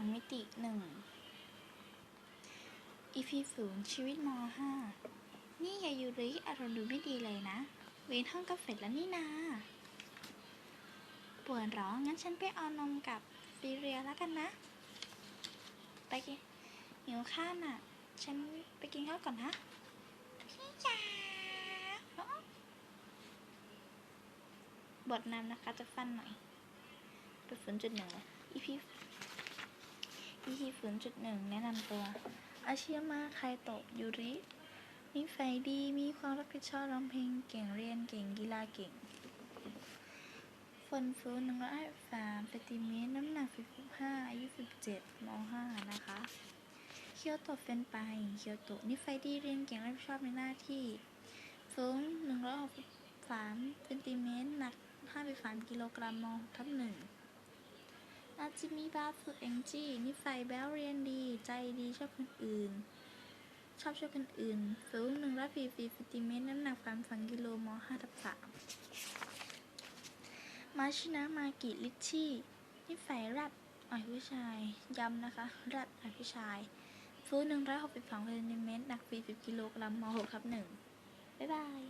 างมิติหนึ่ง EP ศูนย์ชีวิตมห้านี่ยายูริอารมณ์ดูไม่ดีเลยนะ เวนห้องกาแฟแล้วนี่นาปวดเหรองงั้นฉันไปเอานมกับซีเรียแล้วกันนะ ไปกินหิวข้าวน่ะ ฉันไปกินข้าวก่อนนะพี่จ๋าบทนำนะคะจะฟันหน่อยไปฝนจุดหนึ่งเลย EP EP ฝืนจุดหนึ่งแนะนำตัวอาชิยมาไคโตะยูริ นิสัยดี มีความรับผิดชอบร้องเพลงเก่งเรียนเก่งกีฬาเก่งฝนฟูหนึ่งร้อยสามเซนติเมตรน้ำหนักสิบห้าอายุสิบเจ็ดมห้านะคะเคียวโตะเฟนไปเคียวโตนิสัยดีเรียนเก่งรับผิดชอบในหน้าที่สูงหนึ่งร้อยหกสิบสามเซนติเมตรหนักห้าสิบสามกิโลกรัมมทับหนึ่ง อาจิมีบาฝึกเองจี้นิสัยแบ้วเรียนดี ใจดีชอบคนอื่น ชอบช่วยคนอื่น สูงหนึ่งร้อยสี่สิบเซนติเมตรน้ำหนักสามสองกิโลมห้าทับสามมาชินะมากิลิชชี่นิสัยรัดอ่อยผู้ชาย ย้ำนะคะ รัดอ่อยผู้ชาย สูงหนึ่งร้อยหกสิบสองเซนติเมตรหนักสี่สิบกิโลกรัมมหกทับหนึ่งบ๊ายบาย